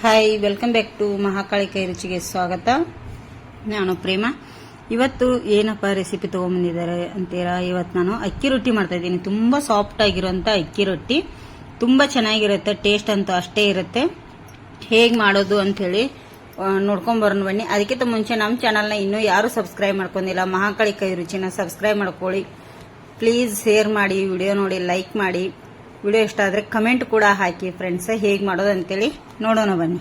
Hi welcome back to Mahakali ಕೈ ರುಚಿಗೆ ಸ್ವಾಗತ ನಾನು ಪ್ರೇಮ ಇವತ್ತು ಏನಪ್ಪ ರೆಸಿಪಿ ತೊಗೊಂಬಂದಿದ್ದಾರೆ ಅಂತೀರಾ ಇವತ್ತು ನಾನು ಅಕ್ಕಿ ರೊಟ್ಟಿ ಮಾಡ್ತಾ ಇದ್ದೀನಿ ತುಂಬ ಸಾಫ್ಟ್ ಆಗಿರುವಂಥ ಅಕ್ಕಿ ರೊಟ್ಟಿ ತುಂಬ ಚೆನ್ನಾಗಿರುತ್ತೆ ಟೇಸ್ಟ್ ಅಂತೂ ಅಷ್ಟೇ ಇರುತ್ತೆ ಹೇಗೆ ಮಾಡೋದು ಅಂಥೇಳಿ ನೋಡ್ಕೊಂಬರೋಣ ಬನ್ನಿ ಅದಕ್ಕಿಂತ ಮುಂಚೆ ನಮ್ಮ ಚಾನಲ್ನ ಇನ್ನೂ ಯಾರು ಸಬ್ಸ್ಕ್ರೈಬ್ ಮಾಡ್ಕೊಂಡಿಲ್ಲ ಮಹಾಕಾಳಿ ಕೈ ರುಚಿನ ಸಬ್ಸ್ಕ್ರೈಬ್ ಮಾಡ್ಕೊಳ್ಳಿ ಪ್ಲೀಸ್ ಶೇರ್ ಮಾಡಿ ವಿಡಿಯೋ ನೋಡಿ ಲೈಕ್ ಮಾಡಿ ವಿಡಿಯೋ ಇಷ್ಟ ಆದರೆ ಕಮೆಂಟ್ ಕೂಡ ಹಾಕಿ ಫ್ರೆಂಡ್ಸ್ ಹೇಗೆ ಮಾಡೋದು ಅಂತೇಳಿ ನೋಡೋಣ ಬನ್ನಿ.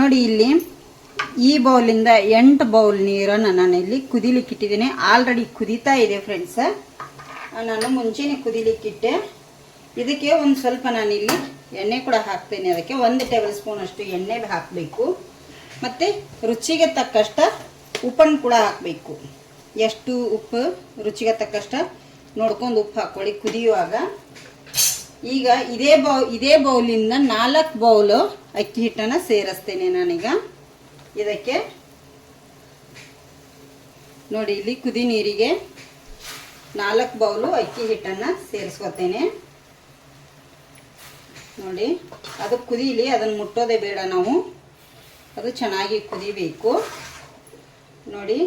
ನೋಡಿ ಇಲ್ಲಿ ಈ ಬೌಲಿಂದ ಎಂಟು ಬೌಲ್ ನೀರನ್ನು ನಾನು ಇಲ್ಲಿ ಕುದಿಲಿಕ್ಕಿಟ್ಟಿದ್ದೀನಿ. ಆಲ್ರೆಡಿ ಕುದೀತಾ ಇದೆ ಫ್ರೆಂಡ್ಸ್ ನಾನು ಮುಂಚೆನೆ ಕುದಿಲಿಕ್ಕಿಟ್ಟೆ. ಇದಕ್ಕೆ ಒಂದು ಸ್ವಲ್ಪ ನಾನಿಲ್ಲಿ ಎಣ್ಣೆ ಕೂಡ ಹಾಕ್ತೇನೆ. ಅದಕ್ಕೆ ಒಂದು ಟೇಬಲ್ ಸ್ಪೂನ್ ಅಷ್ಟು ಎಣ್ಣೆ ಹಾಕಬೇಕು. ಮತ್ತು ರುಚಿಗೆ ತಕ್ಕಷ್ಟ ಉಪ್ಪನ್ನು ಕೂಡ ಹಾಕಬೇಕು. ಎಷ್ಟು ಉಪ್ಪು, ರುಚಿಗೆ ತಕ್ಕಷ್ಟ ನೋಡ್ಕೊಂಡು ಉಪ್ಪು ಹಾಕ್ಕೊಳ್ಳಿ. ಕುದಿಯುವಾಗ. ಈಗ ಇದೇ ಬೌ, ಇದೇ ಬೌಲಿಂದ ನಾಲ್ಕು ಬೌಲು ಅಕ್ಕಿ ಹಿಟ್ಟನ್ನು ಸೇರಿಸ್ತೇನೆ ನಾನೀಗ. ಇದಕ್ಕೆ ನೋಡಿ, ಇಲ್ಲಿ ಕುದಿ ನೀರಿಗೆ ನಾಲ್ಕು ಬೌಲು ಅಕ್ಕಿ ಹಿಟ್ಟನ್ನು ಸೇರಿಸ್ಕೊತೇನೆ. ನೋಡಿ. ಅದು ಕುದೀಲಿ, ಅದನ್ನು ಮುಟ್ಟೋದೇ ಬೇಡ ನಾವು. ಅದು ಚೆನ್ನಾಗಿ ಕುದಿಬೇಕು. ನೋಡಿ,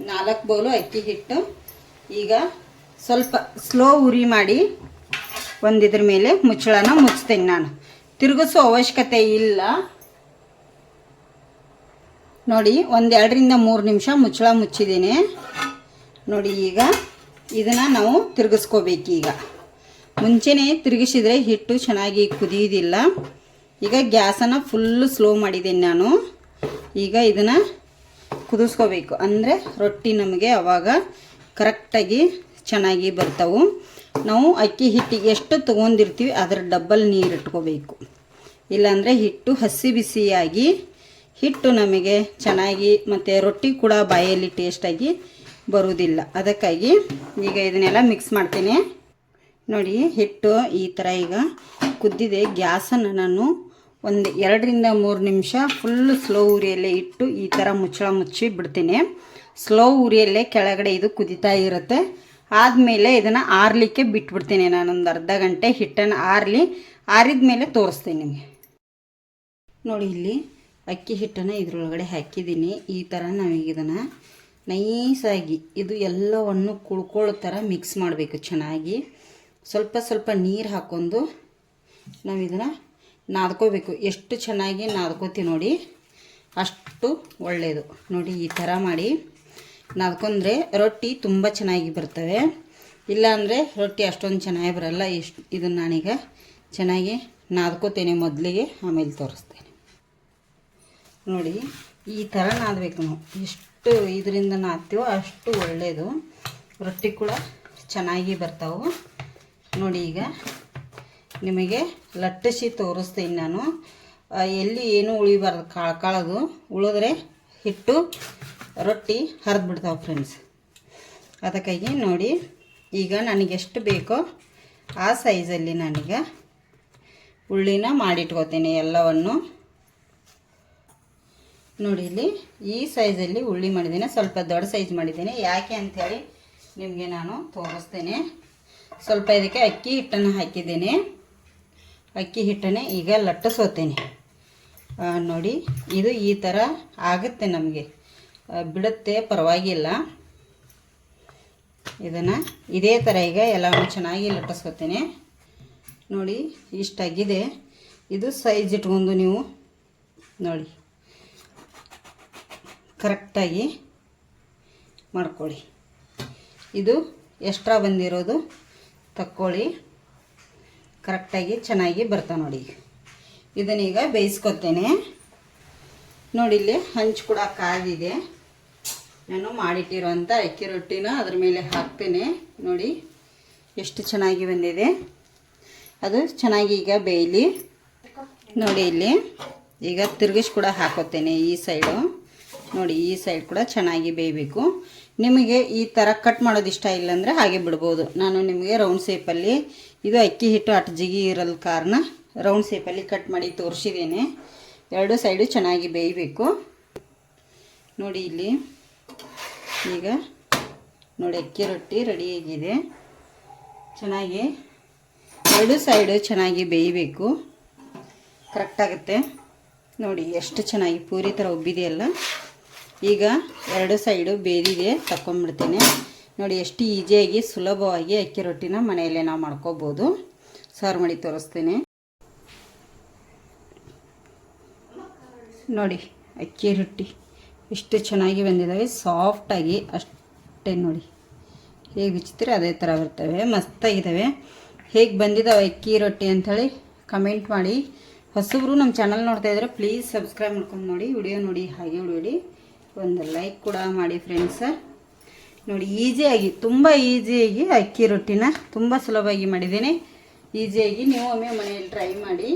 ನಾಲ್ಕು ಬೌಲು ಅಕ್ಕಿ ಹಿಟ್ಟು. ಈಗ ಸ್ವಲ್ಪ ಸ್ಲೋ ಉರಿ ಮಾಡಿ ಒಂದಿದ್ರ ಮೇಲೆ ಮುಚ್ಚಳನ ಮುಚ್ತೀನಿ ನಾನು. ತಿರುಗಿಸೋ ಅವಶ್ಯಕತೆ ಇಲ್ಲ. ನೋಡಿ, ಒಂದೆರಡರಿಂದ ಮೂರು ನಿಮಿಷ ಮುಚ್ಚಳ ಮುಚ್ಚಿದ್ದೀನಿ. ನೋಡಿ, ಈಗ ಇದನ್ನು ನಾವು ತಿರುಗಿಸ್ಕೋಬೇಕೀಗ. ಮುಂಚೆನೇ ತಿರುಗಿಸಿದರೆ ಹಿಟ್ಟು ಚೆನ್ನಾಗಿ ಕುದಿಯೋದಿಲ್ಲ. ಈಗ ಗ್ಯಾಸನ್ನು ಫುಲ್ಲು ಸ್ಲೋ ಮಾಡಿದ್ದೀನಿ ನಾನು. ಈಗ ಇದನ್ನು ಕುದಿಸ್ಕೋಬೇಕು. ಅಂದರೆ ರೊಟ್ಟಿ ನಮಗೆ ಅವಾಗ ಕರೆಕ್ಟಾಗಿ ಚೆನ್ನಾಗಿ ಬರ್ತವೆ. ನಾವು ಅಕ್ಕಿ ಹಿಟ್ಟಿಗೆ ಎಷ್ಟು ತೊಗೊಂಡಿರ್ತೀವಿ, ಅದರ ಡಬ್ಬಲ್ ನೀರು ಇಟ್ಕೋಬೇಕು. ಇಲ್ಲಾಂದರೆ ಹಿಟ್ಟು ಹಸಿ ಬಿಸಿಯಾಗಿ ಹಿಟ್ಟು ನಮಗೆ ಚೆನ್ನಾಗಿ ಮತ್ತು ರೊಟ್ಟಿ ಕೂಡ ಬಾಯಲ್ಲಿ ಟೇಸ್ಟಾಗಿ ಬರುವುದಿಲ್ಲ. ಅದಕ್ಕಾಗಿ ಈಗ ಇದನ್ನೆಲ್ಲ ಮಿಕ್ಸ್ ಮಾಡ್ತೀನಿ. ನೋಡಿ, ಹಿಟ್ಟು ಈ ಥರ ಈಗ ಕುದ್ದಿದೆ. ಗ್ಯಾಸನ್ನು ನಾನು ಒಂದು ಎರಡರಿಂದ ಮೂರು ನಿಮಿಷ ಫುಲ್ಲು ಸ್ಲೋ ಉರಿಯಲ್ಲೇ ಇಟ್ಟು ಈ ಥರ ಮುಚ್ಚಳ ಮುಚ್ಚಿ ಬಿಡ್ತೀನಿ. ಸ್ಲೋ ಉರಿಯಲ್ಲೇ ಕೆಳಗಡೆ ಇದು ಕುದಿತಾ ಇರುತ್ತೆ. ಆದಮೇಲೆ ಇದನ್ನು ಆರಲಿಕ್ಕೆ ಬಿಟ್ಬಿಡ್ತೀನಿ ನಾನೊಂದು ಅರ್ಧ ಗಂಟೆ ಹಿಟ್ಟನ್ನು ಆರಲಿ. ಆರಿದ ಮೇಲೆ ತೋರಿಸ್ತೀನಿ ನಿಮಗೆ. ನೋಡಿ ಇಲ್ಲಿ ಅಕ್ಕಿ ಹಿಟ್ಟನ್ನು ಇದರೊಳಗಡೆ ಹಾಕಿದ್ದೀನಿ. ಈ ಥರ ನಾವೀಗ ಇದನ್ನು ನೈಸಾಗಿ ಇದು ಎಲ್ಲವನ್ನು ಕುಳ್ಕೊಳ್ಳೋ ಥರ ಮಿಕ್ಸ್ ಮಾಡಬೇಕು ಚೆನ್ನಾಗಿ. ಸ್ವಲ್ಪ ಸ್ವಲ್ಪ ನೀರು ಹಾಕ್ಕೊಂಡು ನಾವು ಇದನ್ನು ನಾದ್ಕೋಬೇಕು. ಎಷ್ಟು ಚೆನ್ನಾಗಿ ನಾದ್ಕೋತೀವಿ ನೋಡಿ, ಅಷ್ಟು ಒಳ್ಳೆಯದು ನೋಡಿ, ಈ ಥರ ಮಾಡಿ ನಾದ್ಕೊಂಡ್ರೆ ರೊಟ್ಟಿ ತುಂಬ ಚೆನ್ನಾಗಿ ಬರ್ತವೆ. ಇಲ್ಲಾಂದರೆ ರೊಟ್ಟಿ ಅಷ್ಟೊಂದು ಚೆನ್ನಾಗಿ ಬರಲ್ಲ. ಇಷ್ಟು ಇದನ್ನು ನಾನೀಗ ಚೆನ್ನಾಗಿ ನಾದ್ಕೋತೇನೆ ಮೊದಲಿಗೆ, ಆಮೇಲೆ ತೋರಿಸ್ತೇನೆ. ನೋಡಿ, ಈ ಥರ ನಾದಬೇಕು ನಾವು. ಎಷ್ಟು ಇದರಿಂದ ನಾದ್ತೀವೋ ಅಷ್ಟು ಒಳ್ಳೆಯದು ರೊಟ್ಟಿ ಕೂಡ ಚೆನ್ನಾಗಿ ಬರ್ತಾವೆ. ನೋಡಿ ಈಗ ನಿಮಗೆ ಲಟ್ಟಿಸಿ ತೋರಿಸ್ತೀನಿ ನಾನು. ಎಲ್ಲಿ ಏನೂ ಉಳಿಬಾರ್ದು ಕಾಳದು ಉಳಿದ್ರೆ ಹಿಟ್ಟು, ರೊಟ್ಟಿ ಹರಿದು ಬಿಡ್ತಾವೆ ಫ್ರೆಂಡ್ಸ್ ಅದಕ್ಕಾಗಿ ನೋಡಿ, ಈಗ ನನಗೆಷ್ಟು ಬೇಕೋ ಆ ಸೈಜಲ್ಲಿ ನಾನೀಗ ಉಳ್ಳಿನ ಮಾಡಿಟ್ಕೋತೀನಿ ಎಲ್ಲವನ್ನು. ನೋಡಿ ಇಲ್ಲಿ ಈ ಸೈಜಲ್ಲಿ ಉಳ್ಳಿ ಮಾಡಿದ್ದೀನಿ, ಸ್ವಲ್ಪ ದೊಡ್ಡ ಸೈಜ್ ಮಾಡಿದ್ದೀನಿ. ಯಾಕೆ ಅಂಥೇಳಿ ನಿಮಗೆ ನಾನು ತೋರಿಸ್ತೇನೆ. ಸ್ವಲ್ಪ ಇದಕ್ಕೆ ಅಕ್ಕಿ ಹಿಟ್ಟನ್ನು ಹಾಕಿದ್ದೀನಿ. ಅಕ್ಕಿ ಹಿಟ್ಟನ್ನೇ ಈಗ ಲಟ್ಟಿಸೋತೇನೆ. ನೋಡಿ, ಇದು ಈ ಥರ ಆಗುತ್ತೆ ನಮಗೆ. ಬಿಡುತ್ತೆ, ಪರವಾಗಿಲ್ಲ. ಇದನ್ನು ಇದೇ ಥರ ಈಗ ಎಲ್ಲವನ್ನು ಚೆನ್ನಾಗಿ ಲಟ್ಟಿಸ್ಕೊತೇನೆ. ನೋಡಿ, ಇಷ್ಟಾಗಿದೆ. ಇದು ಸೈಜ್ ಇಟ್ಕೊಂಡು ನೀವು, ನೋಡಿ ಕರೆಕ್ಟಾಗಿ ಮಾಡ್ಕೊಳ್ಳಿ. ಇದು ಎಕ್ಸ್ಟ್ರಾ ಬಂದಿರೋದು ತಕ್ಕೊಳ್ಳಿ. ಕರೆಕ್ಟಾಗಿ ಚೆನ್ನಾಗಿ ಬರ್ತಾ ನೋಡಿ. ಇದನ್ನೀಗ ಬೇಯಿಸ್ಕೊತೇನೆ. ನೋಡಿ ಇಲ್ಲಿ ಹಂಚು ಕೂಡ ಕಾದಿದೆ. ನಾನು ಮಾಡಿಟ್ಟಿರೋಂಥ ಅಕ್ಕಿ ರೊಟ್ಟಿನ ಅದ್ರ ಮೇಲೆ ಹಾಕ್ತೇನೆ. ನೋಡಿ ಎಷ್ಟು ಚೆನ್ನಾಗಿ ಬಂದಿದೆ. ಅದು ಚೆನ್ನಾಗಿ ಈಗ ಬೇಯಲಿ. ನೋಡಿ ಇಲ್ಲಿ ಈಗ ತಿರುಗಿಸ್ ಕೂಡ ಹಾಕೋತೇನೆ ಈ ಸೈಡು. ನೋಡಿ ಈ ಸೈಡ್ ಕೂಡ ಚೆನ್ನಾಗಿ ಬೇಯಬೇಕು. ನಿಮಗೆ ಈ ಥರ ಕಟ್ ಮಾಡೋದು ಇಷ್ಟ ಇಲ್ಲ ಅಂದರೆ ಹಾಗೆ ಬಿಡ್ಬೋದು. ನಾನು ನಿಮಗೆ ರೌಂಡ್ ಶೇಪಲ್ಲಿ ಇದು ಅಕ್ಕಿ ಹಿಟ್ಟು ಅಟ್ ಜಿಗಿ ಇರಲ್ ಕಾರಣ ರೌಂಡ್ ಶೇಪಲ್ಲಿ ಕಟ್ ಮಾಡಿ ತೋರಿಸಿದ್ದೇನೆ ಎರಡು ಸೈಡು ಚೆನ್ನಾಗಿ ಬೇಯಬೇಕು. ನೋಡಿ ಇಲ್ಲಿ. ಈಗ ನೋಡಿ ಅಕ್ಕಿ ರೊಟ್ಟಿ ರೆಡಿಯಾಗಿದೆ ಚೆನ್ನಾಗಿ ಎರಡು ಸೈಡು ಚೆನ್ನಾಗಿ ಬೇಯಬೇಕು. ಕರೆಕ್ಟಾಗುತ್ತೆ ನೋಡಿ ಎಷ್ಟು ಚೆನ್ನಾಗಿ ಪೂರಿ ಥರ ಉಬ್ಬಿದೆಯಲ್ಲ. ಈಗ ಎರಡು ಸೈಡು ಬೇದಿದೆ ತಗೊಂಬಿಡ್ತೀನಿ ನೋಡಿ, ಎಷ್ಟು ಈಸಿಯಾಗಿ ಸುಲಭವಾಗಿ ಅಕ್ಕಿ ರೊಟ್ಟಿನ ಮನೆಯಲ್ಲೇ ನಾವು ಮಾಡ್ಕೋಬೋದು. ಸಾರು ಮಾಡಿ ತೋರಿಸ್ತೀನಿ. ನೋಡಿ, ಅಕ್ಕಿ ರೊಟ್ಟಿ ಎಷ್ಟು ಚೆನ್ನಾಗಿ ಬಂದಿದ್ದಾವೆ. ಸಾಫ್ಟಾಗಿ ಅಷ್ಟೇ ನೋಡಿ. ಹೇಗೆ ಬಿಚ್ಚಿದ್ರೆ ಅದೇ ಥರ ಬರ್ತವೆ. ಮಸ್ತಾಗಿದ್ದಾವೆ. ಹೇಗೆ ಬಂದಿದ್ದಾವೆ ಅಕ್ಕಿ ರೊಟ್ಟಿ ಅಂಥೇಳಿ ಕಮೆಂಟ್ ಮಾಡಿ. ಹೊಸಬ್ರು ನಮ್ಮ ಚಾನಲ್ ನೋಡ್ತಾ ಇದ್ರೆ ಪ್ಲೀಸ್ ಸಬ್ಸ್ಕ್ರೈಬ್ ಮಾಡ್ಕೊಂಡು ನೋಡಿ. ವಿಡಿಯೋ ನೋಡಿ, ಹಾಗೆ ನೋಡಿ ಒಂದು ಲೈಕ್ ಕೂಡ ಮಾಡಿ ಫ್ರೆಂಡ್ಸ ನೋಡಿ ಈಸಿಯಾಗಿ ತುಂಬ ಈಸಿಯಾಗಿ ಅಕ್ಕಿ ರೊಟ್ಟಿನ ತುಂಬ ಸುಲಭವಾಗಿ ಮಾಡಿದ್ದೀನಿ. ಈಸಿಯಾಗಿ ನೀವು ಒಮ್ಮೆ ಮನೆಯಲ್ಲಿ ಟ್ರೈ ಮಾಡಿ.